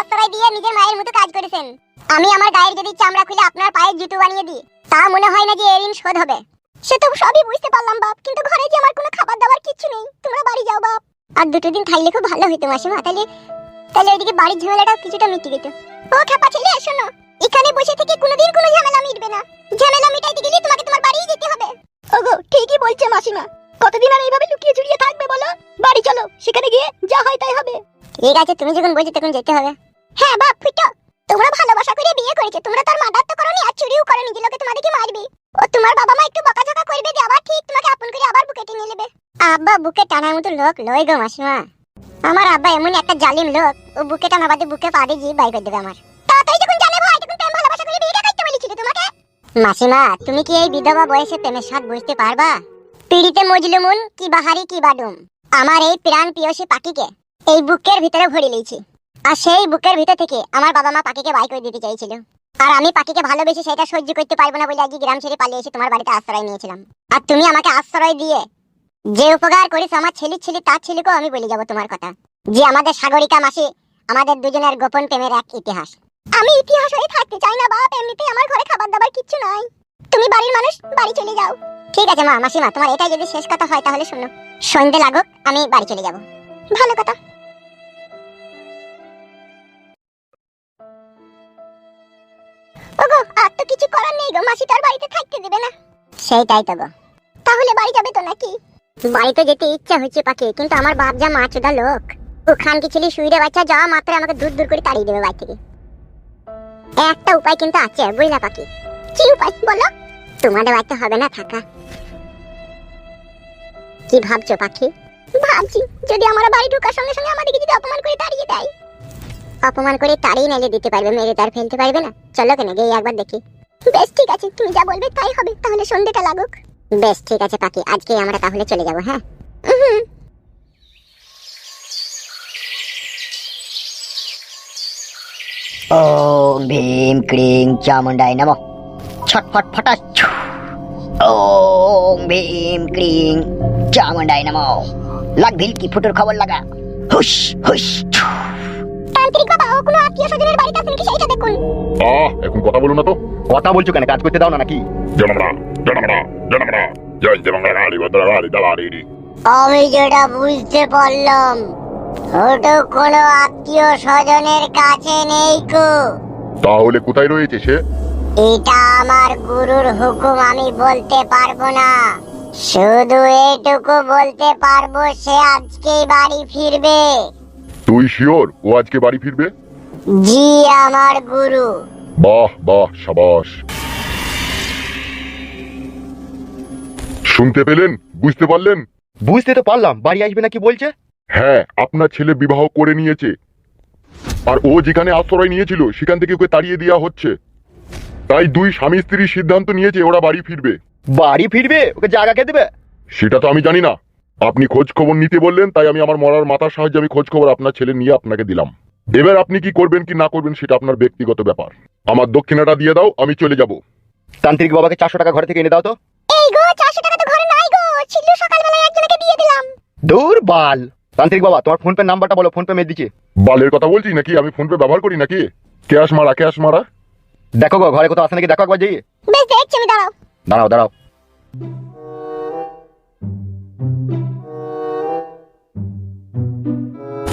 আশ্রয় দিয়ে নিজের মায়ের মতো কাজ করেছেন। আমি আমার গায়ের যদি চামড়া খুলে আপনার পায়ের জুতো বানিয়ে দিই তা মনে হয় না যে এর ঋণ শোধ হবে। সে তো সবই বুঝতে পারলাম বাপ কিন্তু ঘরে যে আমার কোনো খাবার দাবার কিচ্ছু নেই তোমরা বাড়ি যাও বাপ। আর দুটো দিন থাকলে খুব ভালো হতো মাসিমা। তাহলে তাহলে ওইদিকে বাড়ির ঝামেলাটাও কিছুটা মিটে যেত। ও খাপা ছেলে শোনো এখানে বসে থেকে কোনোদিন কোনো ঝামেলা মিটবে না। ঝামেলা মিটাইতে গেলে তোমাকে তোমার বাড়িই যেতে হবে। ওগো ঠিকই বলছে মাসিমা। কতদিন আর এইভাবে লুকিয়ে চুরিয়ে থাকবে বলো? বাড়ি চলো সেখানে গিয়ে যা হয় তাই হবে। ঠিক আছে তুমি যখন বলছো তখন যেতে হবে। হ্যাঁ বাপ ফুটো তোমরা ভালোবাসা করে বিয়ে করেছ। তোমরা তার মাদার তো করনি, আর চুরিও করনি যে লোকে তোমাদেরকে মারবে। ও, তোমার বাবা মা একটু বকাঝকা করবে যে আবার ঠিক, তোমাকে আপন করে আবার বুকে টেনে নেবে। আব্বা, বুকে টানার মতো লোক লয় গো মাসিমা। আমার আব্বা এমন একটা জালিম লোক, ও বুকে টানা বাদে বুকে পা দিয়ে বাই করে দেবে আমার। তাড়াতাড়ি যখন জানে ভাই, তখন প্রেম, ভালোবাসা করে বিয়েটা করতে বলেছিল তোমাকে। মাসিমা, তুমি কি এই বিধবা বয়সে প্রেমের স্বাদ বুঝতে পারবা? পিড়িতে মজলুমুন কি বাহারি, কি বাডুম। আমার এই প্রাণ পিয়সী পাখিকে এই বুকের ভিতরে ভরে লিয়েছি আর সেই বুকের ভিতর থেকে আমার বাবা মা পাখিকে বাই করে দিতে চাইছিল। আর আমি পাখিকে ভালোবেসে সেটা সহ্য করতে পারব না বলে আজকে গ্রাম ছেড়ে পালিয়ে এসে তোমার বাড়িতে আশ্রয় নিয়েছিলাম। আর তুমি আমাকে আশ্রয় দিয়ে যে উপকার করিস আমার ছেলে ছেলে, তার ছেলেকেও আমি বলে যাব তোমার কথা। যে আমাদের সাগরিকা মাসি আমাদের দুজনের গোপন প্রেমের এক ইতিহাস। আমি ইতিহাস হয়ে থাকতে চাই না বাপ, এমনিতেই আমার ঘরে খাবার দাবার কিচ্ছু নাই। তুমি বাড়ির মানুষ, বাড়ি চলে যাও। ঠিক আছে মা, মাসিমা, তোমার এটাই যদি শেষ কথা হয় তাহলে শোনো। সন্ধে লাগুক, আমি বাড়ি চলে যাব। ভালো কথা। মাসি তার বাড়িতে থাকতে দেবে না। সেইটাই তো গো। তাহলে বাড়ি যাবে তো নাকি? বাড়িতে যেতে ইচ্ছা হচ্ছে পাখি কিন্তু আমার বাপ যা মা চোদা লোক ও খান কি ছেলে শুইরে বাচ্চা যাওয়া মাত্র আমাকে দূর দূর করে তাড়িয়ে দেবে বাড়ি থেকে। একটা উপায় কিন্তু আছে, বুঝলা পাখি কি উপায় বলো? তোমাদের বাড়িতে হবে না থাকা। কি ভাবছ পাখি? ভাবছি, যদি আমার বাড়ি ঢোকার সঙ্গে সঙ্গে আমাদেরকে যদি অপমান করে তাড়িয়ে দেয়। অপমান করে তাড়িয়ে নাইলে দিতে পারবে, মেরে তার ফেলতে পারবে না। চলো কেন, গিয়ে একবার দেখি। বেশ ঠিক আছে তুমি যা বলবে তাই হবে তাহলে সন্ধ্যেটা লাগুক। বেশ ঠিক আছে পাখি আজকে আমরা তাহলে চলে যাব হ্যাঁ। ওম ভীম ক্রিং চামুন্ডাই নম। ছটফট ফটাস ওম ভীম ক্রিং চামুন্ডাই নম। লাগ ভিলকি ফুটোর খবর লাগা। হুস হুস আহ এখন কথা বলো না তো। কথা বলছো কেন? কাজ করতে দাও না নাকি? জনমরা জনমরা জনমরা জয় জনমরা রানী বদরা রানী দালারি আমি যেটা বুঝতে পারলাম ছোট কোনো আত্মীয় স্বজনের কাছে নেই কো। তাহলে কোথায় রয়েছে সে? এটা আমার গুরুর হুকুম আমি বলতে পারব না। শুধু এটুকু বলতে পারব সে আজকেই বাড়ি ফিরবে। তুই শিওর ও আজকে বাড়ি ফিরবে? জি আমার গুরু। বাহ বাহ সাবাস। শুনতে পেলেন? বুঝতে পারলেন? বুঝতে তো পারলাম। বাড়ি আসবে নাকি বলছে? হ্যাঁ আপনার ছেলে বিবাহ করে নিয়েছে। আর ও যেখানে আশ্রয় নিয়েছিল সেখান থেকে ওকে তাড়িয়ে দেওয়া হচ্ছে। তাই দুই স্বামী স্ত্রী সিদ্ধান্ত নিয়েছে ওরা বাড়ি ফিরবে। বাড়ি ফিরবে? ওকে জায়গা কে দেবে? সেটা তো আমি জানি না। আপনি খোঁজ খবর নিতে বললেন তাই আমি আমার মরার মাথার সাহায্যে আমি খোঁজ খবর আপনার ছেলে নিয়ে আপনাকে দিলাম। এবার আপনি কি করবেন কি না করবেন সেটা আপনার ব্যক্তিগত ব্যাপার। আমার দক্ষিণাটা দিয়ে দাও আমি চলে যাব। তান্ত্রিক বাবাকে চারশো টাকা ঘরে থেকে এনে দাও তো। এই গো চারশো টাকা তো ঘরে নাই গো। সকালবেলায় একজনকে দিয়ে দিলাম। দূর বাল। তান্ত্রিক বাবা তোমার ফোন পে নাম্বারটা বলো ফোন পে মেয়ে দিচ্ছি। বালের কথা বলছি নাকি? আমি ফোন পে ব্যবহার করি নাকি? ক্যাশ মারা ক্যাশ মারা। দেখো গো ঘরে কোথাও আসে নাকি? দেখো একবার যাইয়ে বেশ দেখছি আমি দাঁড়াও। দাঁড়াও দাঁড়াও।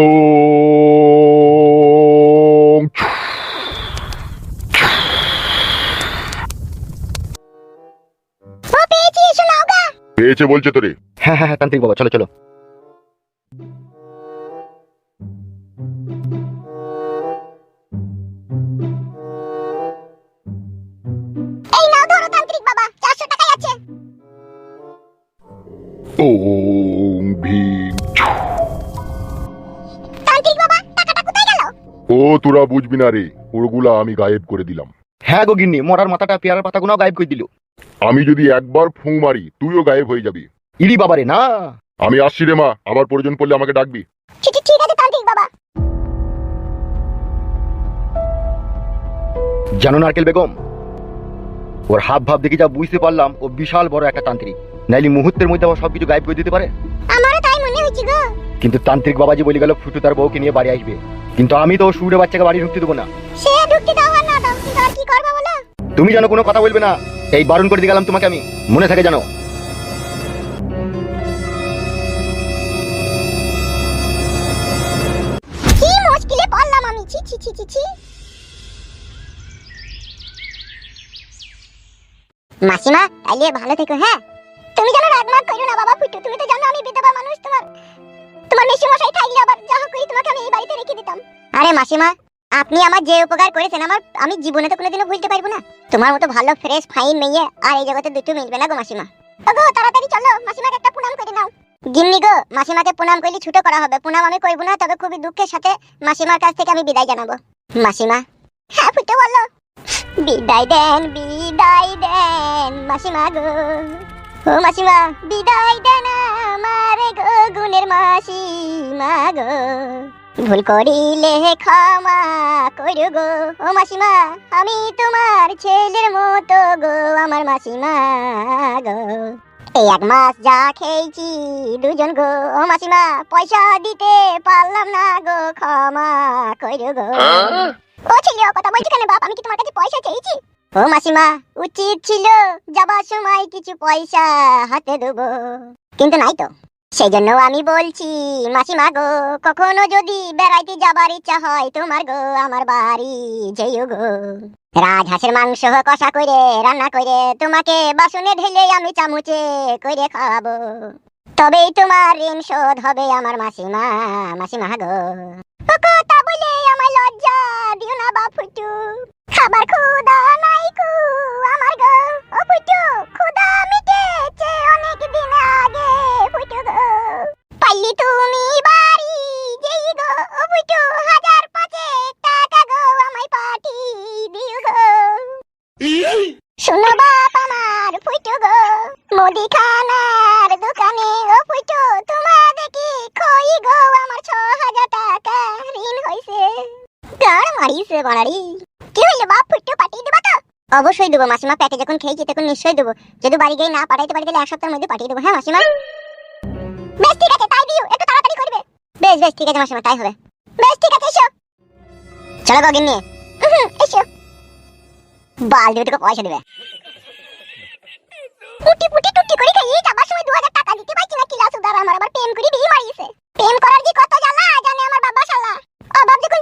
ও ও পেয়েছি এসো নাও পেয়েছে বলছে তোরে। হ্যাঁ হ্যাঁ হ্যাঁ তান্ত্রিক বাবা চলো চলো। এই নাও ধরো তান্ত্রিক বাবা চারশো টাকাই আছে। ওম তোরা বুঝবি না রে ওগুলা আমি গায়েব করে দিলাম। হ্যাঁ গো গিন্নি মরার মাথাটা পেয়ারার পাতাগুলো গায়েব করে দিল। আমি যদি একবার ফুঁ মারি তুইও গায়েব হয়ে যাবি। ইরি বাবারে না। আমি আসছি রে মা আবার প্রয়োজন পড়লে আমাকে ডাকবি। ঠিক ঠিক আছে তান্ত্রিক বাবা। জানো নারকেল বেগম ওর হাব ভাব দেখে যা বুঝতে পারলাম ও বিশাল বড় একটা তান্ত্রিক। নাইলে মুহূর্তের মধ্যে আবার সবকিছু গায়েব করে দিতে পারে? আমারও তাই মনে হয়েছে গো। কিন্তু তান্ত্রিক বাবাজি বলে গেল ফুটু তার বউকে নিয়ে বাড়ি আসবে। কিন্তু আমি তো সুরে বাচ্চাকে বাড়ি ঢুকতে দেবো না। সে ঢুকতে দাও আর না দাও কিন্তু আর কি করবে বলো? তুমি যেন কোনো কথা বলবে না এই বারণ করে দিয়ে গেলাম তোমাকে আমি। মনে থাকে জানো কি মুশকিলে পড়লাম আমি ছি ছি ছি ছি ছি। মাসিমা তাইলে ভালো থেকো হ্যাঁ? তুমি যেন রাগ মাগ করো না বাবা ফুটু তুমি তো জানো আমি বিধবা মানুষ তোমার। তোমার মেশি মশাই থাকলে আবার যা করি তোমাকে আমি এই বাড়িতে রেখে দিতাম। আরে মাসিমা আপনি আমার যে উপকার করেছেন আমার আমি জীবনে তো কোনোদিনও ভুলতে পারব না। তোমার মতো ভালো ফ্রেশ ফাইন মেয়ে আর এই জগতে দুটো মিলবে না গো মাসিমা। ওগো তাড়াতাড়ি চলো মাসিমাকে একটা প্রণাম করে নাও। গিন্নি গো মাসিমাকে প্রণাম করলে ছোট করা হবে। প্রণাম আমি করব না তবে খুবই দুঃখের সাথে মাসিমার কাছ থেকে আমি বিদায় জানাব। মাসিমা। হ্যাঁ ফুটে বলো। বিদায় দেন বিদায় দেন মাসিমা গো। ও মাসিমা বিদায় দেন। গুণের মাসিমা গো ভুল করিলে ক্ষমা করো গো। ও মাসিমা আমি তোমার ছেলের মতো গো আমার মাসিমা গো। এই এক মাস যা খেয়েছি দুজন গো। ও মাসিমা পয়সা দিতে পারলাম না গো ক্ষমা করো গো। ও ছেলে কথা বলছো কেন বাপ? আমি কি তোমার কাছে পয়সা চেয়েছি? ও মাসিমা উচিত ছিল যাবার সময় কিছু পয়সা হাতে দেবো। কিন্তু নাই তো। সেই জন্য আমি বলছি মাসিমা গো, কখনো যদি বেড়াইতে যাবার ইচ্ছা হয় তোমার গো, আমার বাড়ি যেও গো। রাজহাঁসের মাংস, কষা করে রান্না করে তোমাকে বাসনে ঢেলে আমি চামচে করে খাওয়াবো। তবেই তোমার ঋণ শোধ হবে আমার মাসিমা মাসিমা গো। কথা বলে আমার লজ্জা দিও না বাপ খাবার খুদা নাই কু, আমার গো। ও ফুটু খুদা মিটেছে অনেক দিন আগে ফুটু গো। পাল্লি তুমি বাড়ি যেই গো, ও ফুটু হাজার পাঁচেক টাকা গো আমায় পাঠি দিও গো। শোনো বাপ আমার ফুটু গো, মুদিখানার দোকানে, ও ফুটু তোমাদের কি খই গো, আমার ছ হাজার টাকা ঋণ হইছে। গাড় মারিছে বাড়ারি কি হইল বাপ ফুটু পাঠিয়ে দেবা তো অবশ্যই দেবো মাসিমা। পেটে যখন খেয়েছি তখন নিশ্চয়ই দেবো। যদি বাড়ি গিয়ে না পাঠাইতে পারি তাহলে এক সপ্তাহের মধ্যে পাঠিয়ে দেবো হ্যাঁ মাসিমা? বেশ ঠিক আছে তাই দিও একটু তাড়াতাড়ি করবে। বেশ বেশ ঠিক আছে মাসিমা তাই হবে। বেশ ঠিক আছে এসো। চলো গো গিন্নি উহুম, এসো। বাল দেবে তোকে পয়সা দেবে। পুটি পুটি টুটি করে খাইয়ে যাবার সময় দু হাজার টাকা দিতে পারছি না কিলা সুদার আমার আবার প্রেম করে বিয়ে মারিয়েছে প্রেম করার যে কত জ্বালা জানে আমার বাবা শালা। অভাব যখন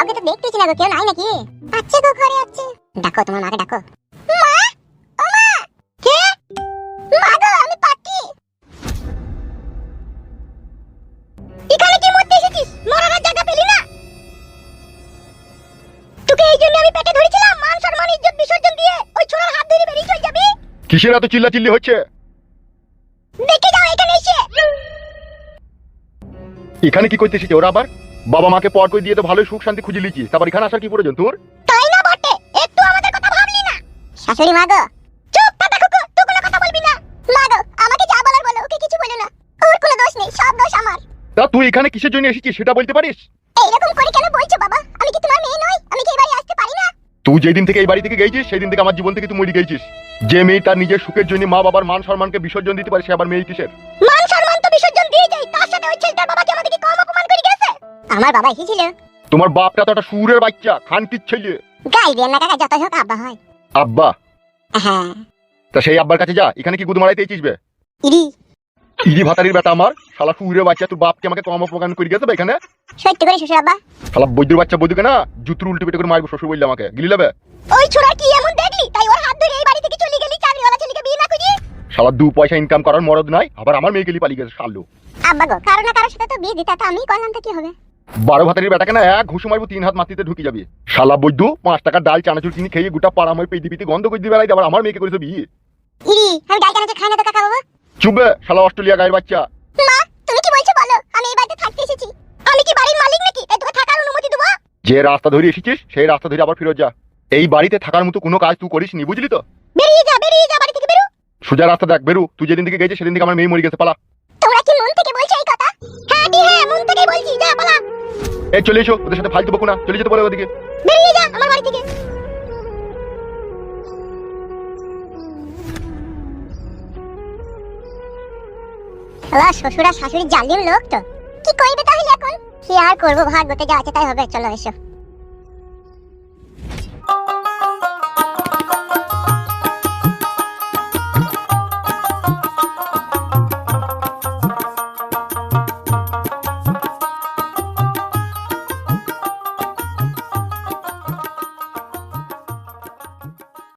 কাউকে তো দেখতেছি না গো কেউ নাই নাকি? আচ্ছা গো ঘরে আছে। ডাকো তোমার মাকে ডাকো। মা? ও মা? কে? মা গো আমি পাটি এখানে কি মরতে এসেছিস? মরার জায়গা পেলি না? তোকে এই জন্য আমি পেটে ধরেছিলাম মান সম্মান ইজ্জত বিসর্জন দিয়ে। ওই ছোড়ার হাত ধরে বেরিয়ে চলে যাবি। কিসের এত চিল্লা চিল্লি হচ্ছে? দেখে যাও এখানে এসে। এখানে কি করতে এসেছে ওরা আবার? বাবা মাকে পর করে দিয়ে তো ভালোই সুখ শান্তি খুঁজে লিচিস তারপর এখানে আসার কি প্রয়োজন তোর? তাই না বটে একটু আমাদের কথা ভাবলি না। শাশুড়ি মা গো চুপ পাতা কুকু তুই কোনো কথা বলবি না। মা গো আমাকে যা বলার বলো ওকে কিছু বলো না। ওর কোনো দোষ নেই সব দোষ আমার। তা তুই এখানে কিসের জন্য এসেছিস সেটা বলতে পারিস? এইরকম করে কেন বলছো বাবা? আমি কি তোমার মেয়ে নই? আমি কি এই বাড়ি আসতে পারি না? তুই যেদিন থেকে এই বাড়ি থেকে গেছিস সেই দিন থেকে আমার জীবন থেকে তুই মরে গেছিস। যে মেয়ে তার নিজের সুখের জন্য মা বাবার মান সম্মানকে বিসর্জন দিতে পারে সে আবার মেয়ে কিসের? বিসর্জন দিয়ে যাই তার সাথে ওই ছেলেটার বাবাকে আমাদেরকে কম অপমান করে গেছে। আমার বাবা এসেছিল। তোমার বাপটা তো একটা সুরের বাচ্চা খানকির ছেলে। না কাকা যত হোক আব্বা হয়। আব্বা? হ্যাঁ। তা সেই আব্বার কাছে যা এখানে কি গুদু মারাইতে ইরি। ইরি ভাতারির বেটা আমার। শালা শুয়ে বাচ্চা তোর বাপকে আমাকে কম অপমান করে গেছে এখানে? সত্যি করে শ্বশুর আব্বা। শালা বৈদ্যুর বাচ্চা বৈদ্যুকে না জুতুর উল্টে পেটে করে মারবো শ্বশুর বললে আমাকে। গিলি যাবে ওই ছোড়া কি এমন দেখলি তাই ওর হাত ধরে এই বাড়ি থেকে চলে গেলি চাকরিওয়ালা ছেলেকে বিয়ে না শালা দু পয়সা ইনকাম করার মরদ নাই আবার আমার মেয়ে গেলি পালিয়ে গেছে শালু। আব্বা গো কারও না কারোর সাথে তো বিয়ে দিতে তো আমি করলাম তো কি হবে? বারো ভাতারির বেটাকে না এক ঘুষু মারবো তিন হাত মাটিতে ঢুকে যাবে। শালা বৈদ্যু পাঁচ টাকার ডাল চানাচুর কিনে খেয়ে গোটা পাড়া মই পেদি পিতি গন্ধ করে দিবে আবার আমার মেয়েকে করেছে বিয়ে। ইরি আমি ডাল কানাচে খাই না তো কাকা বাবু চুপবে শালা অস্ট্রেলিয়া গায়ের বাচ্চা। মা তুমি কি বলছো বলো? আমি এই বাড়িতে থাকতে এসেছি। আমি কি বাড়ির মালিক নাকি? তাই তোকে থাকার অনুমতি দেবো? যে রাস্তা ধরে এসেছিস সেই রাস্তা ধরে আবার ফিরত যা। এই বাড়িতে থাকার মতো কোনো কাজ তুই করিস নি বুঝলি তো? বেরিয়ে যা বেরিয়ে যা বাড়ি থেকে বেরো সোজা রাস্তা দেখ বেরু। তুই যেদিন থেকে গেছিস সেদিন থেকে আমার মেয়ে মরে গেছে পালা। তোমরা কি মন থেকে বলছো এই কথা? হ্যাঁ দি হ্যাঁ মন থেকেই বলছি যা পালা। এই চলে এসো ওদের সাথে ফালতু বকু না। চলে যেতে বলে ওদিকে। বেরিয়ে যা আমার বাড়ি থেকে। শালা শ্বশুর শাশুড়ি জালিম লোক তো। কি করবে তাহলে এখন? কি আর করব? ভাগ্যতে যা আছে তাই হবে চলো এসো।